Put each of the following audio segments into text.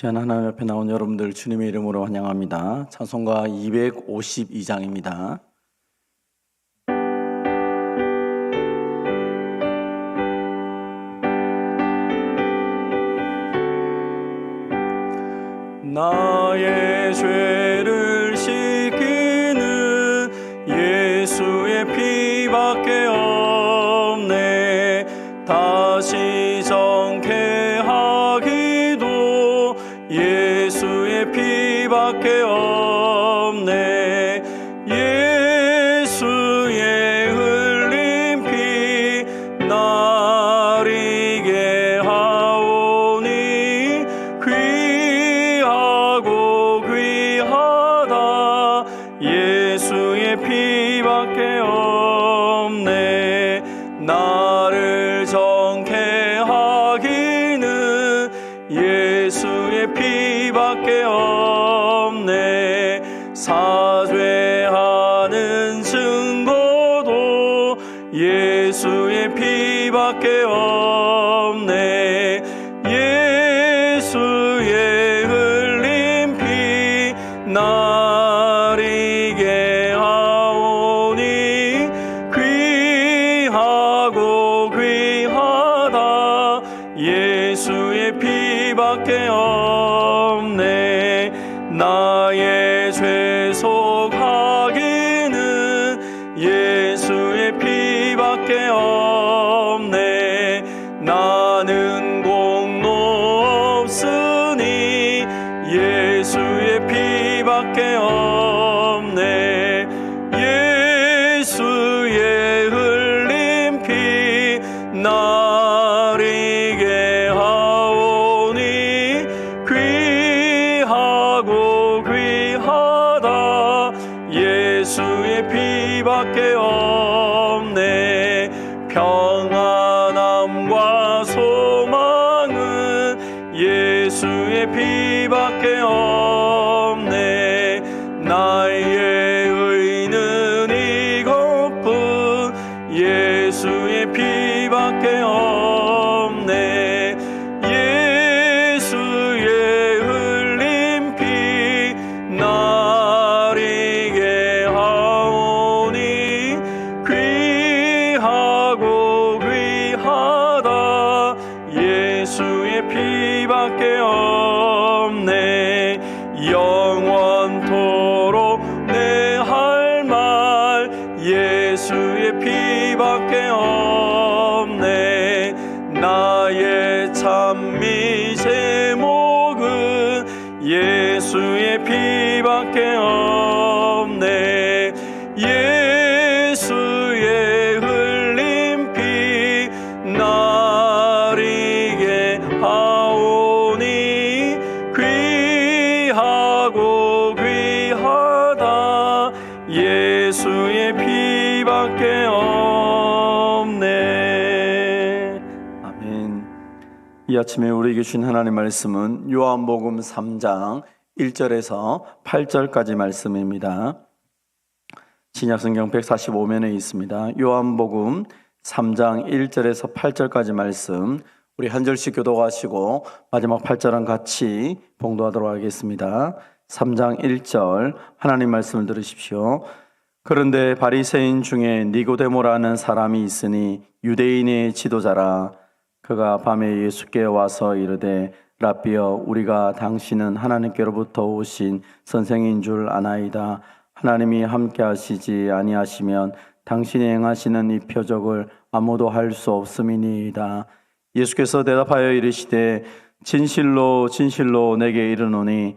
시간 하나님 앞에 나온 여러분들 주님의 이름으로 환영합니다. 찬송가 252장입니다. 나의 죄를 씻기는 예수의 피밖에 없 예수의 피밖에 없네. 나 밖에 없 예수의 피밖에 없네 아멘 이 아침에 우리에게 주신 하나님 말씀은 요한복음 3장 1절에서 8절까지 말씀입니다. 신약성경 145면에 있습니다. 요한복음 3장 1절에서 8절까지 말씀 우리 한 절씩 교도하시고 마지막 8절은 같이 봉도하도록 하겠습니다. 3장 1절 하나님 말씀을 들으십시오. 그런데 바리새인 중에 니고데모라는 사람이 있으니 유대인의 지도자라. 그가 밤에 예수께 와서 이르되 라비여 우리가 당신은 하나님께로부터 오신 선생인 줄 아나이다. 하나님이 함께 하시지 아니하시면 당신이 행하시는 이 표적을 아무도 할 수 없음이니이다. 예수께서 대답하여 이르시되 진실로 진실로 내게 이르노니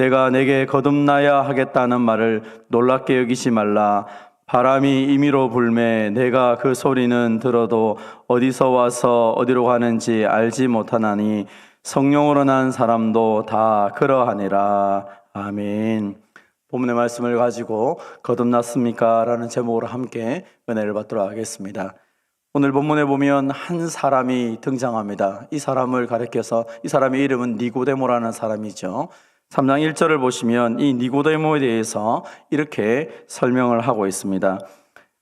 내가 내게 거듭나야 하겠다는 말을 놀랍게 여기지 말라 바람이 임의로 불매 내가 그 소리는 들어도 어디서 와서 어디로 가는지 알지 못하나니 성령으로 난 사람도 다 그러하니라. 아멘. 본문의 말씀을 가지고 거듭났습니까? 라는 제목으로 함께 은혜를 받도록 하겠습니다. 오늘 본문에 보면 한 사람이 등장합니다. 이 사람을 가리켜서 이 사람의 이름은 니고데모라는 사람이죠. 3장 1절을 보시면 이 니고데모에 대해서 이렇게 설명을 하고 있습니다.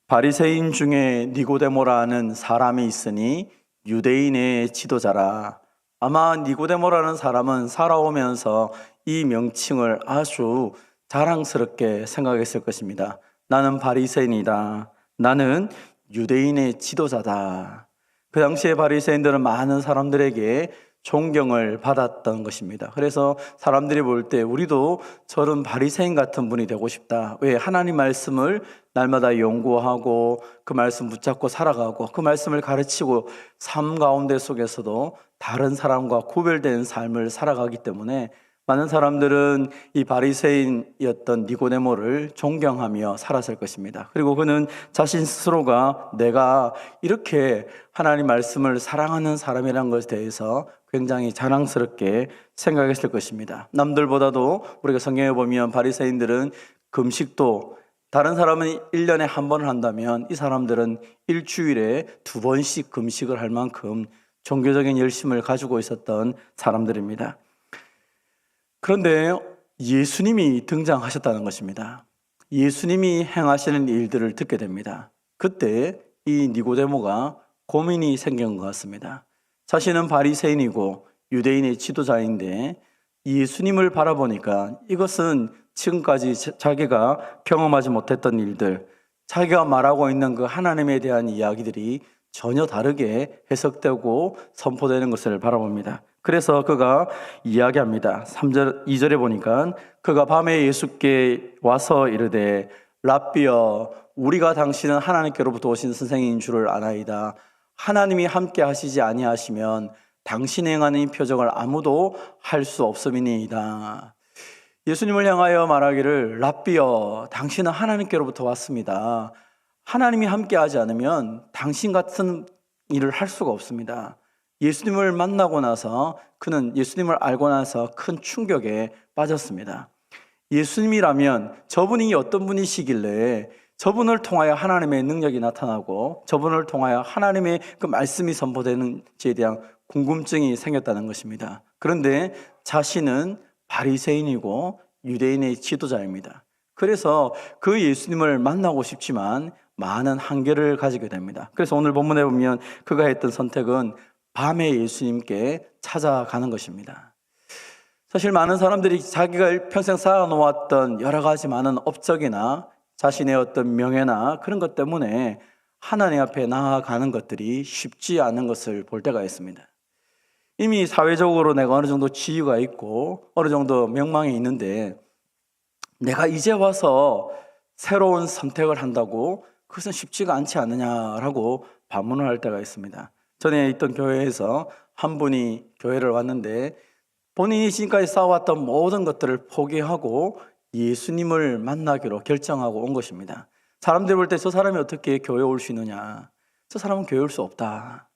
바리새인 중에 니고데모라는 사람이 있으니 유대인의 지도자라. 아마 니고데모라는 사람은 살아오면서 이 명칭을 아주 자랑스럽게 생각했을 것입니다. 나는 바리새인이다. 나는 유대인의 지도자다. 그 당시에 바리새인들은 많은 사람들에게 존경을 받았던 것입니다. 그래서 사람들이 볼 때 우리도 저런 바리새인 같은 분이 되고 싶다. 왜 하나님 말씀을 날마다 연구하고 그 말씀 붙잡고 살아가고 그 말씀을 가르치고 삶 가운데 속에서도 다른 사람과 구별된 삶을 살아가기 때문에 많은 사람들은 이 바리새인이었던 니고데모를 존경하며 살았을 것입니다. 그리고 그는 자신 스스로가 내가 이렇게 하나님 말씀을 사랑하는 사람이라는 것에 대해서 굉장히 자랑스럽게 생각했을 것입니다. 남들보다도 우리가 성경에 보면 바리새인들은 금식도 다른 사람은 1년에 한 번을 한다면 이 사람들은 일주일에 두 번씩 금식을 할 만큼 종교적인 열심을 가지고 있었던 사람들입니다. 그런데 예수님이 등장하셨다는 것입니다. 예수님이 행하시는 일들을 듣게 됩니다. 그때 이 니고데모가 고민이 생긴 것 같습니다. 자신은 바리새인이고 유대인의 지도자인데 예수님을 바라보니까 이것은 지금까지 자기가 경험하지 못했던 일들, 자기가 말하고 있는 그 하나님에 대한 이야기들이 전혀 다르게 해석되고 선포되는 것을 바라봅니다. 그래서 그가 이야기합니다. 3절, 2절에 보니까 그가 밤에 예수께 와서 이르되 랍비여 우리가 당신은 하나님께로부터 오신 선생인 줄을 아나이다. 하나님이 함께 하시지 아니하시면 당신이 행하는 이 표적을 아무도 할 수 없음이니이다. 예수님을 향하여 말하기를 랍비여 당신은 하나님께로부터 왔습니다. 하나님이 함께 하지 않으면 당신 같은 일을 할 수가 없습니다. 예수님을 만나고 나서 그는 예수님을 알고 나서 큰 충격에 빠졌습니다. 예수님이라면 저분이 어떤 분이시길래 저분을 통하여 하나님의 능력이 나타나고 저분을 통하여 하나님의 그 말씀이 선포되는지에 대한 궁금증이 생겼다는 것입니다. 그런데 자신은 바리새인이고 유대인의 지도자입니다. 그래서 그 예수님을 만나고 싶지만 많은 한계를 가지게 됩니다. 그래서 오늘 본문에 보면 그가 했던 선택은 밤에 예수님께 찾아가는 것입니다. 사실 많은 사람들이 자기가 평생 쌓아놓았던 여러 가지 많은 업적이나 자신의 어떤 명예나 그런 것 때문에 하나님 앞에 나아가는 것들이 쉽지 않은 것을 볼 때가 있습니다. 이미 사회적으로 내가 어느 정도 지위가 있고 어느 정도 명망이 있는데 내가 이제 와서 새로운 선택을 한다고 그것은 쉽지가 않지 않느냐라고 반문을 할 때가 있습니다. 전에 있던 교회에서 한 분이 교회를 왔는데 본인이 지금까지 쌓아왔던 모든 것들을 포기하고 예수님을 만나기로 결정하고 온 것입니다. 사람들이 볼때 저 사람이 어떻게 교회 올수 있느냐? 저 사람은 교회 올 수 없다.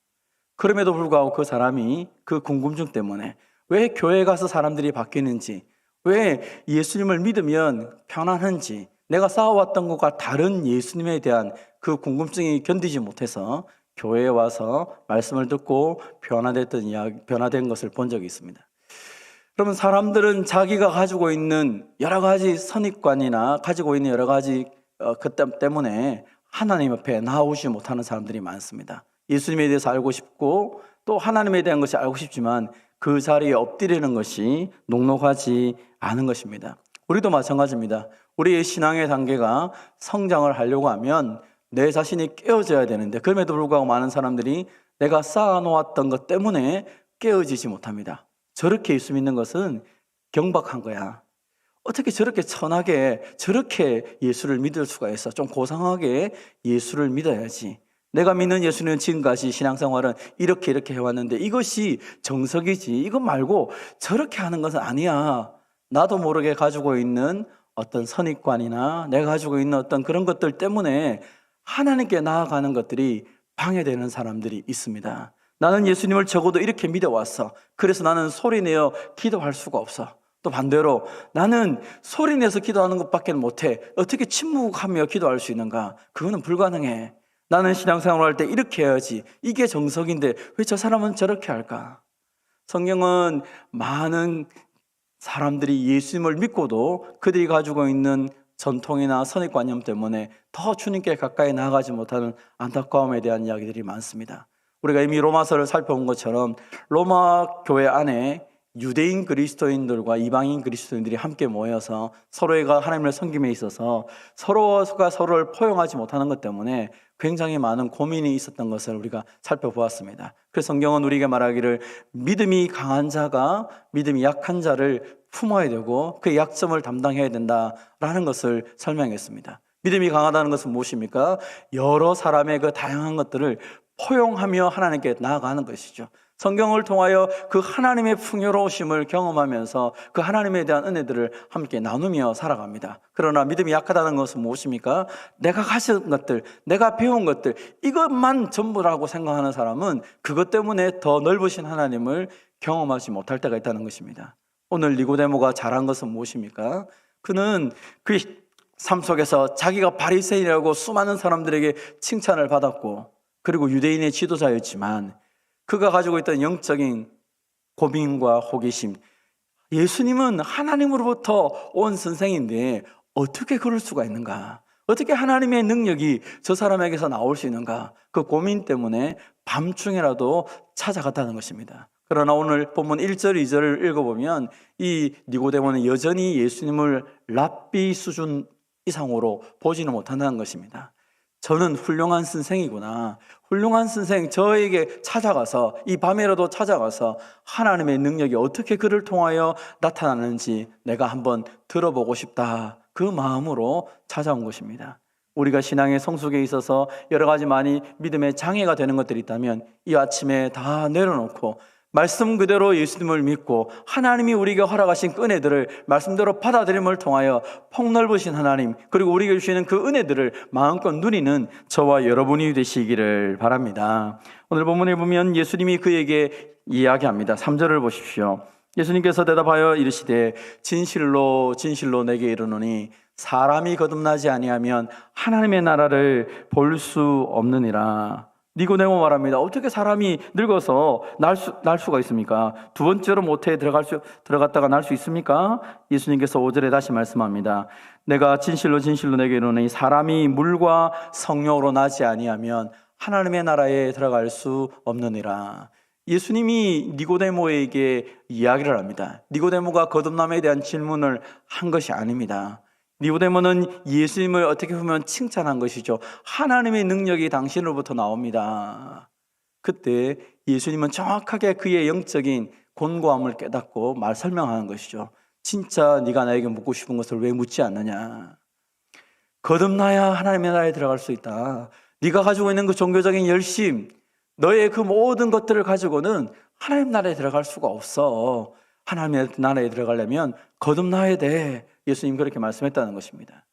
그럼에도 불구하고 그 사람이 그 궁금증 때문에 왜 교회 가서 사람들이 바뀌는지, 왜 예수님을 믿으면 편안한지, 내가 쌓아왔던 것과 다른 예수님에 대한 그 궁금증이 견디지 못해서 교회에 와서 말씀을 듣고 변화됐던 이야기, 변화된 것을 본 적이 있습니다. 그러면 사람들은 자기가 가지고 있는 여러 가지 선입관이나 가지고 있는 여러 가지 어, 그 때문에 하나님 앞에 나오지 못하는 사람들이 많습니다. 예수님에 대해서 알고 싶고 또 하나님에 대한 것이 알고 싶지만 그 자리에 엎드리는 것이 녹록하지 않은 것입니다. 우리도 마찬가지입니다. 우리의 신앙의 단계가 성장을 하려고 하면 내 자신이 깨어져야 되는데 그럼에도 불구하고 많은 사람들이 내가 쌓아놓았던 것 때문에 깨어지지 못합니다. 저렇게 예수 믿는 것은 경박한 거야. 어떻게 저렇게 천하게 저렇게 예수를 믿을 수가 있어? 좀 고상하게 예수를 믿어야지. 내가 믿는 예수는 지금까지 신앙생활은 이렇게 이렇게 해왔는데 이것이 정석이지. 이거 말고 저렇게 하는 것은 아니야. 나도 모르게 가지고 있는 어떤 선입관이나 내가 가지고 있는 어떤 그런 것들 때문에 하나님께 나아가는 것들이 방해되는 사람들이 있습니다. 나는 예수님을 적어도 이렇게 믿어왔어. 그래서 나는 소리내어 기도할 수가 없어. 또 반대로 나는 소리내서 기도하는 것밖에 못해. 어떻게 침묵하며 기도할 수 있는가? 그거는 불가능해. 나는 신앙생활을 할때 이렇게 해야지. 이게 정석인데 왜 저 사람은 저렇게 할까? 성경은 많은 사람들이 예수님을 믿고도 그들이 가지고 있는 전통이나 선입관념 때문에 더 주님께 가까이 나아가지 못하는 안타까움에 대한 이야기들이 많습니다. 우리가 이미 로마서를 살펴본 것처럼 로마 교회 안에 유대인 그리스도인들과 이방인 그리스도인들이 함께 모여서 서로가 하나님을 섬김에 있어서 서로가 서로를 포용하지 못하는 것 때문에 굉장히 많은 고민이 있었던 것을 우리가 살펴보았습니다. 그래서 성경은 우리에게 말하기를 믿음이 강한 자가 믿음이 약한 자를 품어야 되고 그 약점을 담당해야 된다라는 것을 설명했습니다. 믿음이 강하다는 것은 무엇입니까? 여러 사람의 그 다양한 것들을 포용하며 하나님께 나아가는 것이죠. 성경을 통하여 그 하나님의 풍요로우심을 경험하면서 그 하나님에 대한 은혜들을 함께 나누며 살아갑니다. 그러나 믿음이 약하다는 것은 무엇입니까? 내가 가진 것들, 내가 배운 것들, 이것만 전부라고 생각하는 사람은 그것 때문에 더 넓으신 하나님을 경험하지 못할 때가 있다는 것입니다. 오늘 니고데모가 잘한 것은 무엇입니까? 그는 그 삶 속에서 자기가 바리새인이라고 수많은 사람들에게 칭찬을 받았고 그리고 유대인의 지도자였지만 그가 가지고 있던 영적인 고민과 호기심 예수님은 하나님으로부터 온 선생인데 어떻게 그럴 수가 있는가? 어떻게 하나님의 능력이 저 사람에게서 나올 수 있는가? 그 고민 때문에 밤중에라도 찾아갔다는 것입니다. 그러나 오늘 본문 1절, 2절을 읽어보면 이 니고데모는 여전히 예수님을 랍비 수준 이상으로 보지는 못한다는 것입니다. 저는 훌륭한 선생이구나. 훌륭한 선생, 저에게 찾아가서, 이 밤에라도 찾아가서 하나님의 능력이 어떻게 그를 통하여 나타나는지 내가 한번 들어보고 싶다. 그 마음으로 찾아온 것입니다. 우리가 신앙의 성숙에 있어서 여러 가지 많이 믿음의 장애가 되는 것들이 있다면 이 아침에 다 내려놓고 말씀 그대로 예수님을 믿고 하나님이 우리에게 허락하신 그 은혜들을 말씀대로 받아들임을 통하여 폭넓으신 하나님 그리고 우리에게 주시는 그 은혜들을 마음껏 누리는 저와 여러분이 되시기를 바랍니다. 오늘 본문에 보면 예수님이 그에게 이야기합니다. 3절을 보십시오. 예수님께서 대답하여 이르시되 진실로 진실로 내게 이르노니 사람이 거듭나지 아니하면 하나님의 나라를 볼 수 없느니라. 니고데모 말합니다. 어떻게 사람이 늙어서 날, 수, 날 수가 있습니까? 두 번째로 모태에 들어갈 수, 들어갔다가 날 수 있습니까? 예수님께서 5절에 다시 말씀합니다. 내가 진실로 진실로 내게 이르노니 사람이 물과 성령으로 나지 아니하면 하나님의 나라에 들어갈 수 없느니라. 예수님이 니고데모에게 이야기를 합니다. 니고데모가 거듭남에 대한 질문을 한 것이 아닙니다. 니고데모는 예수님을 어떻게 보면 칭찬한 것이죠. 하나님의 능력이 당신으로부터 나옵니다. 그때 예수님은 정확하게 그의 영적인 곤고함을 깨닫고 말 설명하는 것이죠. 진짜 네가 나에게 묻고 싶은 것을 왜 묻지 않느냐? 거듭나야 하나님의 나라에 들어갈 수 있다. 네가 가지고 있는 그 종교적인 열심, 너의 그 모든 것들을 가지고는 하나님 나라에 들어갈 수가 없어. 하나님의 나라에 들어가려면 거듭나야 돼. 예수님 그렇게 말씀했다는 것입니다.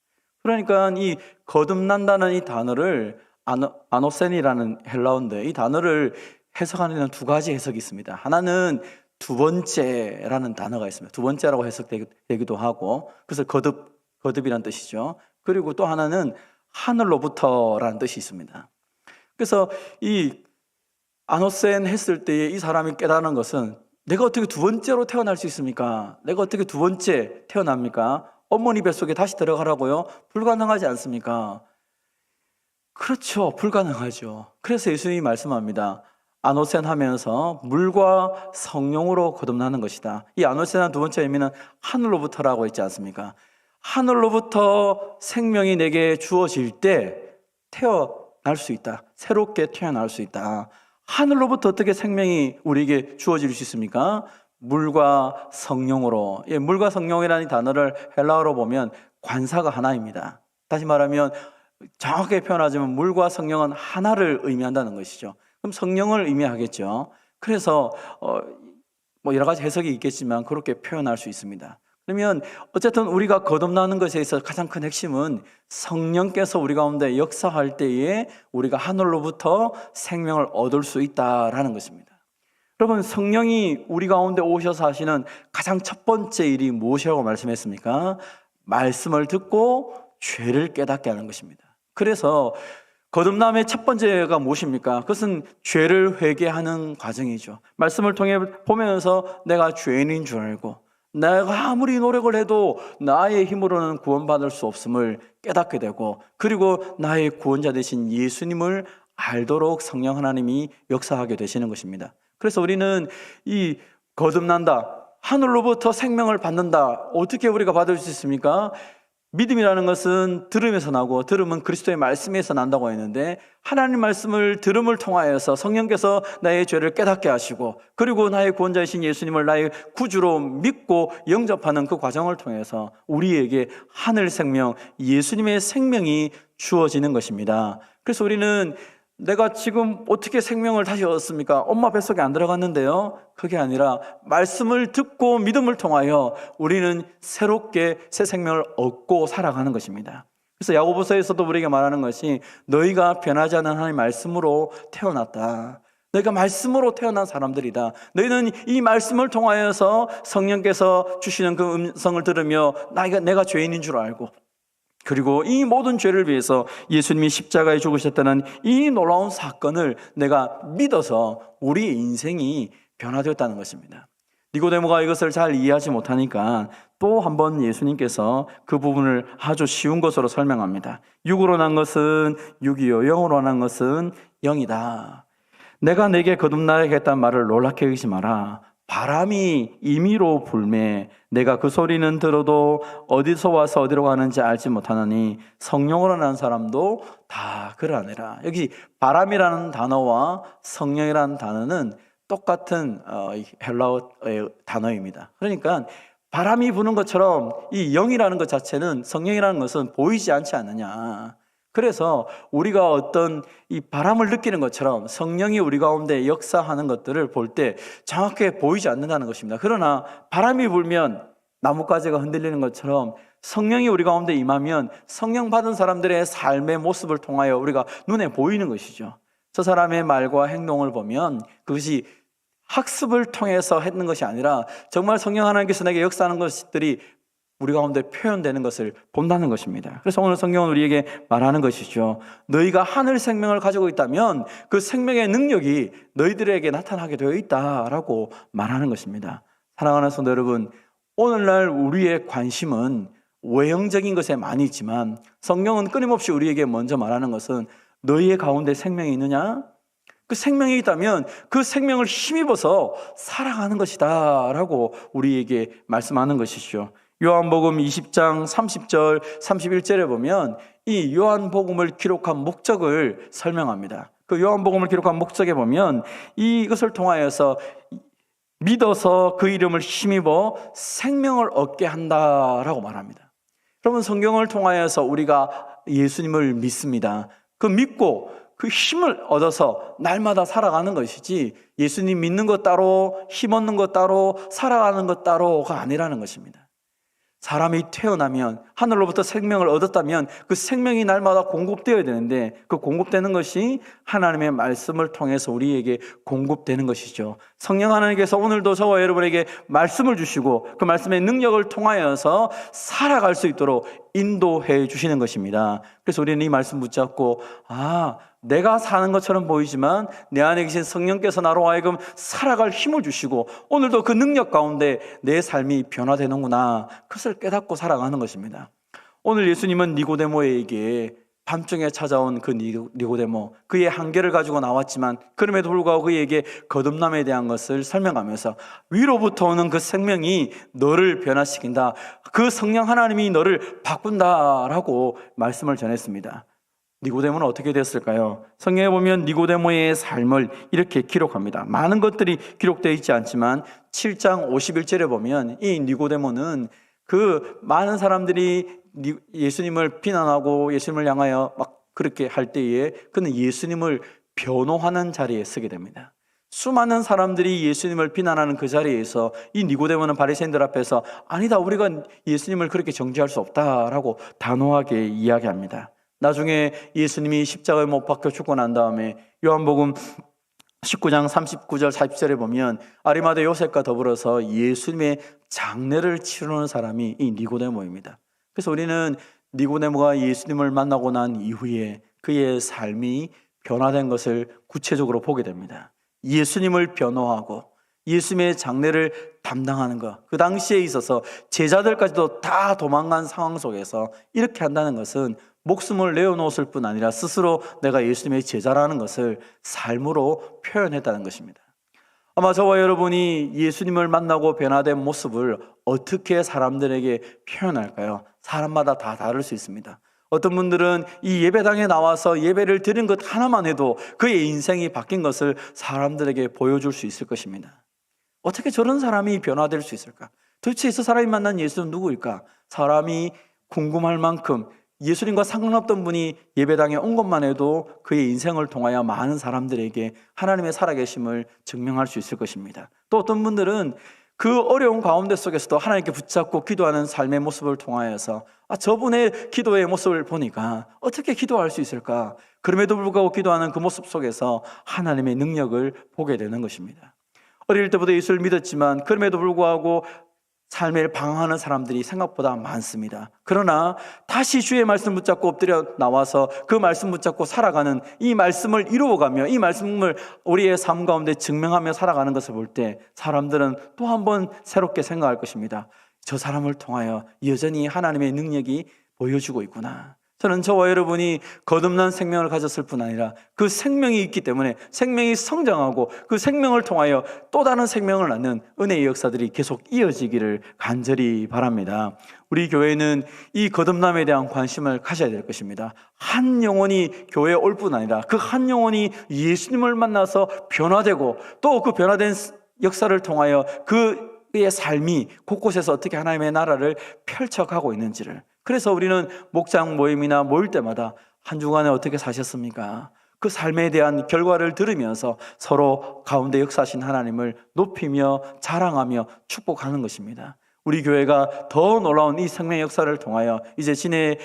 그러니까 이 거듭난다는 이 단어를 아노, 아노센이라는 헬라어인데 이 단어를 해석하는 데는 두 가지 해석이 있습니다. 하나는 두 번째라는 단어가 있습니다. 두 번째라고 해석되기도 하고 그래서 거듭 거듭이라는 뜻이죠. 그리고 또 하나는 하늘로부터라는 뜻이 있습니다. 그래서 이 아노센 했을 때에 이 사람이 깨달은 것은 내가 어떻게 두 번째로 태어날 수 있습니까? 내가 어떻게 두 번째 태어납니까? 어머니 뱃속에 다시 들어가라고요? 불가능하지 않습니까? 그렇죠. 불가능하죠. 그래서 예수님이 말씀합니다. 아노센 하면서 물과 성령으로 거듭나는 것이다. 이 아노센한 두 번째 의미는 하늘로부터라고 했지 않습니까? 하늘로부터 생명이 내게 주어질 때 태어날 수 있다. 새롭게 태어날 수 있다. 하늘로부터 어떻게 생명이 우리에게 주어질 수 있습니까? 물과 성령으로. 예, 물과 성령이라는 단어를 헬라어로 보면 관사가 하나입니다. 다시 말하면 정확하게 표현하자면 물과 성령은 하나를 의미한다는 것이죠. 그럼 성령을 의미하겠죠. 그래서 어, 뭐 여러 가지 해석이 있겠지만 그렇게 표현할 수 있습니다. 그러면 어쨌든 우리가 거듭나는 것에 있어 가장 큰 핵심은 성령께서 우리 가운데 역사할 때에 우리가 하늘로부터 생명을 얻을 수 있다라는 것입니다. 여러분 성령이 우리 가운데 오셔서 하시는 가장 첫 번째 일이 무엇이라고 말씀했습니까? 말씀을 듣고 죄를 깨닫게 하는 것입니다. 그래서 거듭남의 첫 번째가 무엇입니까? 그것은 죄를 회개하는 과정이죠. 말씀을 통해 보면서 내가 죄인인 줄 알고 내가 아무리 노력을 해도 나의 힘으로는 구원받을 수 없음을 깨닫게 되고 그리고 나의 구원자 되신 예수님을 알도록 성령 하나님이 역사하게 되시는 것입니다. 그래서 우리는 이 거듭난다. 하늘로부터 생명을 받는다. 어떻게 우리가 받을 수 있습니까? 믿음이라는 것은 들음에서 나고 들음은 그리스도의 말씀에서 난다고 했는데 하나님 말씀을 들음을 통하여서 성령께서 나의 죄를 깨닫게 하시고 그리고 나의 구원자이신 예수님을 나의 구주로 믿고 영접하는 그 과정을 통해서 우리에게 하늘 생명 예수님의 생명이 주어지는 것입니다. 그래서 우리는 내가 지금 어떻게 생명을 다시 얻었습니까? 엄마 뱃속에 안 들어갔는데요. 그게 아니라 말씀을 듣고 믿음을 통하여 우리는 새롭게 새 생명을 얻고 살아가는 것입니다. 그래서 야고보서에서도 우리에게 말하는 것이 너희가 변하지 않는 하나님의 말씀으로 태어났다. 너희가 말씀으로 태어난 사람들이다. 너희는 이 말씀을 통하여서 성령께서 주시는 그 음성을 들으며 나가 내가 죄인인 줄 알고 그리고 이 모든 죄를 위해서 예수님이 십자가에 죽으셨다는 이 놀라운 사건을 내가 믿어서 우리의 인생이 변화되었다는 것입니다. 니고데모가 이것을 잘 이해하지 못하니까 또 한 번 예수님께서 그 부분을 아주 쉬운 것으로 설명합니다. 육으로 난 것은 육이요, 영으로 난 것은 영이다. 내가 내게 거듭나야겠다는 말을 놀랍게 마라. 바람이 임의로 불매 내가 그 소리는 들어도 어디서 와서 어디로 가는지 알지 못하느니 성령으로 난 사람도 다 그러하니라. 여기 바람이라는 단어와 성령이라는 단어는 똑같은 어, 헬라어의 단어입니다. 그러니까 바람이 부는 것처럼 이 영이라는 것 자체는 성령이라는 것은 보이지 않지 않느냐. 그래서 우리가 어떤 이 바람을 느끼는 것처럼 성령이 우리 가운데 역사하는 것들을 볼 때 정확하게 보이지 않는다는 것입니다. 그러나 바람이 불면 나뭇가지가 흔들리는 것처럼 성령이 우리 가운데 임하면 성령 받은 사람들의 삶의 모습을 통하여 우리가 눈에 보이는 것이죠. 저 사람의 말과 행동을 보면 그것이 학습을 통해서 했는 것이 아니라 정말 성령 하나님께서 내게 역사하는 것들이 우리 가운데 표현되는 것을 본다는 것입니다. 그래서 오늘 성경은 우리에게 말하는 것이죠. 너희가 하늘 생명을 가지고 있다면 그 생명의 능력이 너희들에게 나타나게 되어 있다라고 말하는 것입니다. 사랑하는 성도 여러분, 오늘날 우리의 관심은 외형적인 것에 많이 있지만 성경은 끊임없이 우리에게 먼저 말하는 것은 너희의 가운데 생명이 있느냐? 그 생명이 있다면 그 생명을 힘입어서 살아가는 것이다 라고 우리에게 말씀하는 것이죠. 요한복음 20장 30절, 31절에 보면 이 요한복음을 기록한 목적을 설명합니다. 그 요한복음을 기록한 목적에 보면 이것을 통하여서 믿어서 그 이름을 힘입어 생명을 얻게 한다라고 말합니다. 여러분 성경을 통하여서 우리가 예수님을 믿습니다. 그 믿고 그 힘을 얻어서 날마다 살아가는 것이지 예수님 믿는 것 따로 힘 얻는 것 따로 살아가는 것 따로가 아니라는 것입니다. 사람이 태어나면 하늘로부터 생명을 얻었다면 그 생명이 날마다 공급되어야 되는데 그 공급되는 것이 하나님의 말씀을 통해서 우리에게 공급되는 것이죠. 성령 하나님께서 오늘도 저와 여러분에게 말씀을 주시고 그 말씀의 능력을 통하여서 살아갈 수 있도록 인도해 주시는 것입니다. 그래서 우리는 이 말씀 붙잡고 아, 내가 사는 것처럼 보이지만 내 안에 계신 성령께서 나로 하여금 살아갈 힘을 주시고 오늘도 그 능력 가운데 내 삶이 변화되는구나. 그것을 깨닫고 살아가는 것입니다. 오늘 예수님은 니고데모에게 밤중에 찾아온 그 니고데모, 그의 한계를 가지고 나왔지만 그럼에도 불구하고 그에게 거듭남에 대한 것을 설명하면서 위로부터 오는 그 생명이 너를 변화시킨다. 그 성령 하나님이 너를 바꾼다라고 말씀을 전했습니다. 니고데모는 어떻게 됐을까요? 성경에 보면 니고데모의 삶을 이렇게 기록합니다. 많은 것들이 기록되어 있지 않지만 7장 51절에 보면 이 니고데모는 그 많은 사람들이 예수님을 비난하고 예수님을 향하여 막 그렇게 할 때에 그는 예수님을 변호하는 자리에 서게 됩니다. 수많은 사람들이 예수님을 비난하는 그 자리에서 이 니고데모는 바리새인들 앞에서 아니다 우리가 예수님을 그렇게 정죄할 수 없다라고 단호하게 이야기합니다. 나중에 예수님이 십자가에 못 박혀 죽고 난 다음에 요한복음 19장 39절 40절에 보면 아리마대 요셉과 더불어서 예수님의 장례를 치르는 사람이 이 니고데모입니다. 그래서 우리는 니고데모가 예수님을 만나고 난 이후에 그의 삶이 변화된 것을 구체적으로 보게 됩니다. 예수님을 변호하고 예수님의 장례를 담당하는 것. 그 당시에 있어서 제자들까지도 다 도망간 상황 속에서 이렇게 한다는 것은 목숨을 내어놓았을 뿐 아니라 스스로 내가 예수님의 제자라는 것을 삶으로 표현했다는 것입니다. 아마 저와 여러분이 예수님을 만나고 변화된 모습을 어떻게 사람들에게 표현할까요? 사람마다 다 다를 수 있습니다. 어떤 분들은 이 예배당에 나와서 예배를 드린 것 하나만 해도 그의 인생이 바뀐 것을 사람들에게 보여줄 수 있을 것입니다. 어떻게 저런 사람이 변화될 수 있을까? 도대체 저 사람이 만난 예수는 누구일까? 사람이 궁금할 만큼 예수님과 상관없던 분이 예배당에 온 것만 해도 그의 인생을 통하여 많은 사람들에게 하나님의 살아계심을 증명할 수 있을 것입니다. 또 어떤 분들은 그 어려운 가운데 속에서도 하나님께 붙잡고 기도하는 삶의 모습을 통하여서 아, 저분의 기도의 모습을 보니까 어떻게 기도할 수 있을까? 그럼에도 불구하고 기도하는 그 모습 속에서 하나님의 능력을 보게 되는 것입니다. 어릴 때부터 예수를 믿었지만 그럼에도 불구하고 삶을 방황하는 사람들이 생각보다 많습니다. 그러나 다시 주의 말씀 붙잡고 엎드려 나와서 그 말씀 붙잡고 살아가는 이 말씀을 이루어가며 이 말씀을 우리의 삶 가운데 증명하며 살아가는 것을 볼 때 사람들은 또 한 번 새롭게 생각할 것입니다. 저 사람을 통하여 여전히 하나님의 능력이 보여주고 있구나. 저는 저와 여러분이 거듭난 생명을 가졌을 뿐 아니라 그 생명이 있기 때문에 생명이 성장하고 그 생명을 통하여 또 다른 생명을 낳는 은혜의 역사들이 계속 이어지기를 간절히 바랍니다. 우리 교회는 이 거듭남에 대한 관심을 가져야 될 것입니다. 한 영혼이 교회에 올 뿐 아니라 그 한 영혼이 예수님을 만나서 변화되고 또 그 변화된 역사를 통하여 그의 삶이 곳곳에서 어떻게 하나님의 나라를 펼쳐가고 있는지를 그래서 우리는 목장 모임이나 모일 때마다 한 주간에 어떻게 사셨습니까? 그 삶에 대한 결과를 들으면서 서로 가운데 역사하신 하나님을 높이며 자랑하며 축복하는 것입니다. 우리 교회가 더 놀라운 이 생명 역사를 통하여 이제 진해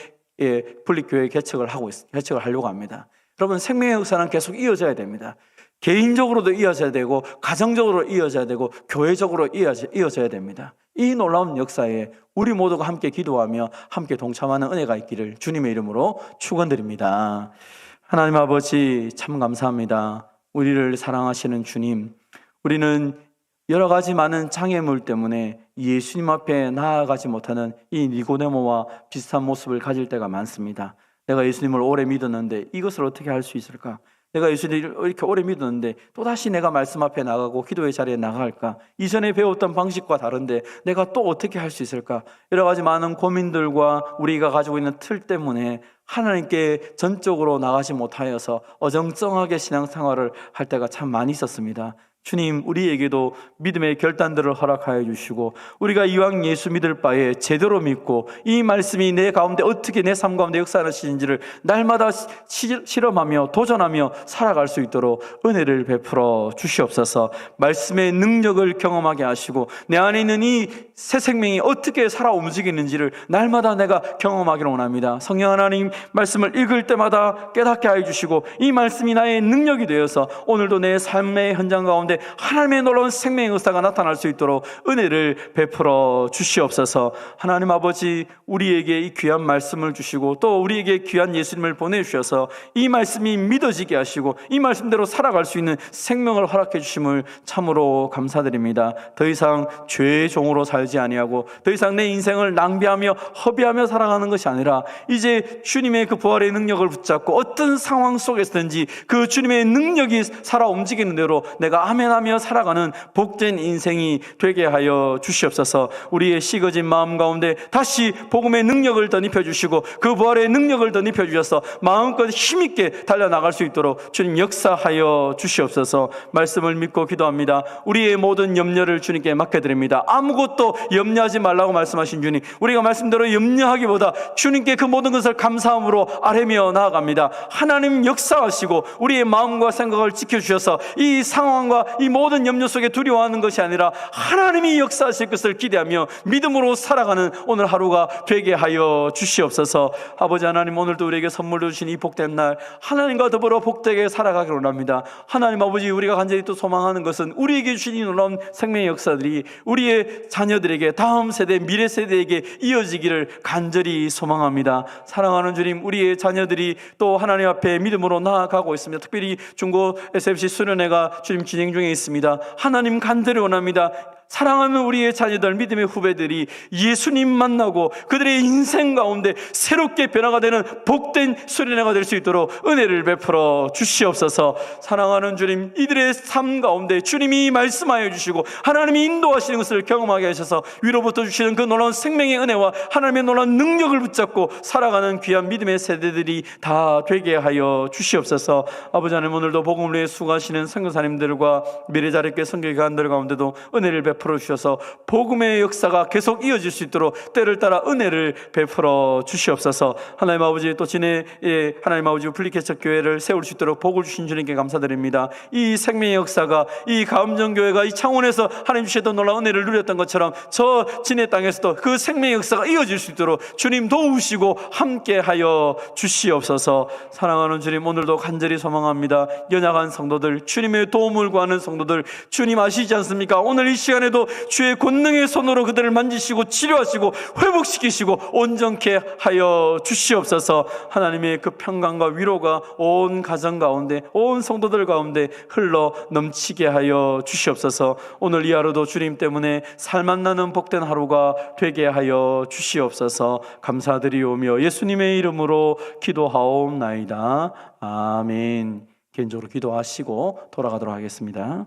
분립교회 개척을 하고 있, 개척을 하려고 합니다. 여러분 생명의 역사는 계속 이어져야 됩니다. 개인적으로도 이어져야 되고 가정적으로 이어져야 되고 교회적으로 이어져야 됩니다. 이 놀라운 역사에 우리 모두가 함께 기도하며 함께 동참하는 은혜가 있기를 주님의 이름으로 축원드립니다. 하나님 아버지 참 감사합니다. 우리를 사랑하시는 주님, 우리는 여러 가지 많은 장애물 때문에 예수님 앞에 나아가지 못하는 이 니고데모와 비슷한 모습을 가질 때가 많습니다. 내가 예수님을 오래 믿었는데 이것을 어떻게 할 수 있을까? 내가 예수님을 이렇게 오래 믿었는데 또다시 내가 말씀 앞에 나가고 기도의 자리에 나갈까? 이전에 배웠던 방식과 다른데 내가 또 어떻게 할 수 있을까? 여러 가지 많은 고민들과 우리가 가지고 있는 틀 때문에 하나님께 전적으로 나가지 못하여서 어정쩡하게 신앙생활을 할 때가 참 많이 있었습니다. 주님, 우리에게도 믿음의 결단들을 허락하여 주시고, 우리가 이왕 예수 믿을 바에 제대로 믿고, 이 말씀이 내 가운데 어떻게 내 삶 가운데 역사하시는지를 날마다 실험하며 도전하며 살아갈 수 있도록 은혜를 베풀어 주시옵소서, 말씀의 능력을 경험하게 하시고, 내 안에 있는 이 새 생명이 어떻게 살아 움직이는지를 날마다 내가 경험하기를 원합니다. 성령 하나님 말씀을 읽을 때마다 깨닫게 하여 주시고, 이 말씀이 나의 능력이 되어서 오늘도 내 삶의 현장 가운데 가운데 하나님의 놀라운 생명의 역사가 나타날 수 있도록 은혜를 베풀어 주시옵소서. 하나님 아버지 우리에게 이 귀한 말씀을 주시고 또 우리에게 귀한 예수님을 보내주셔서 이 말씀이 믿어지게 하시고 이 말씀대로 살아갈 수 있는 생명을 허락해 주심을 참으로 감사드립니다. 더 이상 죄의 종으로 살지 아니하고 더 이상 내 인생을 낭비하며 허비하며 살아가는 것이 아니라 이제 주님의 그 부활의 능력을 붙잡고 어떤 상황 속에서든지 그 주님의 능력이 살아 움직이는 대로 내가 아멘 아멘하며 살아가는 복된 인생이 되게 하여 주시옵소서. 우리의 식어진 마음 가운데 다시 복음의 능력을 더 입혀 주시고 그 부활의 능력을 더 입혀 주셔서 마음껏 힘있게 달려 나갈 수 있도록 주님 역사하여 주시옵소서. 말씀을 믿고 기도합니다. 우리의 모든 염려를 주님께 맡겨 드립니다. 아무것도 염려하지 말라고 말씀하신 주님. 우리가 말씀대로 염려하기보다 주님께 그 모든 것을 감사함으로 아뢰며 나아갑니다. 하나님 역사하시고 우리의 마음과 생각을 지켜 주셔서 이 상황과 이 모든 염려 속에 두려워하는 것이 아니라 하나님이 역사하실 것을 기대하며 믿음으로 살아가는 오늘 하루가 되게 하여 주시옵소서. 아버지 하나님 오늘도 우리에게 선물 주신 이 복된 날 하나님과 더불어 복되게 살아가기로 합니다. 하나님 아버지 우리가 간절히 또 소망하는 것은 우리에게 주신 이 놀라운 생명의 역사들이 우리의 자녀들에게 다음 세대 미래 세대에게 이어지기를 간절히 소망합니다. 사랑하는 주님 우리의 자녀들이 또 하나님 앞에 믿음으로 나아가고 있습니다. 특별히 중고 SFC 수련회가 주님 진행 중에 있습니다. 하나님 간절히 원합니다. 사랑하는 우리의 자녀들, 믿음의 후배들이 예수님 만나고 그들의 인생 가운데 새롭게 변화가 되는 복된 수련회가 될 수 있도록 은혜를 베풀어 주시옵소서. 사랑하는 주님, 이들의 삶 가운데 주님이 말씀하여 주시고 하나님이 인도하시는 것을 경험하게 하셔서 위로부터 주시는 그 놀라운 생명의 은혜와 하나님의 놀라운 능력을 붙잡고 살아가는 귀한 믿음의 세대들이 다 되게 하여 주시옵소서. 아버지 하나님 오늘도 복음을 위해 수고하시는 선교사님들과 미래자립교 선교기관들 가운데도 은혜를 베풀어 주셔서 복음의 역사가 계속 이어질 수 있도록 때를 따라 은혜를 베풀어 주시옵소서. 하나님 아버지 또 진해 예, 하나님 아버지 플리케처 교회를 세울 수 있도록 복을 주신 주님께 감사드립니다. 이 생명의 역사가 이 가음정 교회가 이 창원에서 하나님 주셨던 놀라운 은혜를 누렸던 것처럼 저 진해 땅에서도 그 생명의 역사가 이어질 수 있도록 주님 도우시고 함께하여 주시옵소서. 사랑하는 주님 오늘도 간절히 소망합니다. 연약한 성도들 주님의 도움을 구하는 성도들 주님 아시지 않습니까? 오늘 이 시간에 도 주의 권능의 손으로 그들을 만지시고 치료하시고 회복시키시고 온전케 하여 주시옵소서. 하나님의 그 평강과 위로가 온 가정 가운데 온 성도들 가운데 흘러 넘치게 하여 주시옵소서. 오늘 이 하루도 주님 때문에 살만 나는 복된 하루가 되게 하여 주시옵소서. 감사드리오며 예수님의 이름으로 기도하옵나이다. 아멘. 개인적으로 기도하시고 돌아가도록 하겠습니다.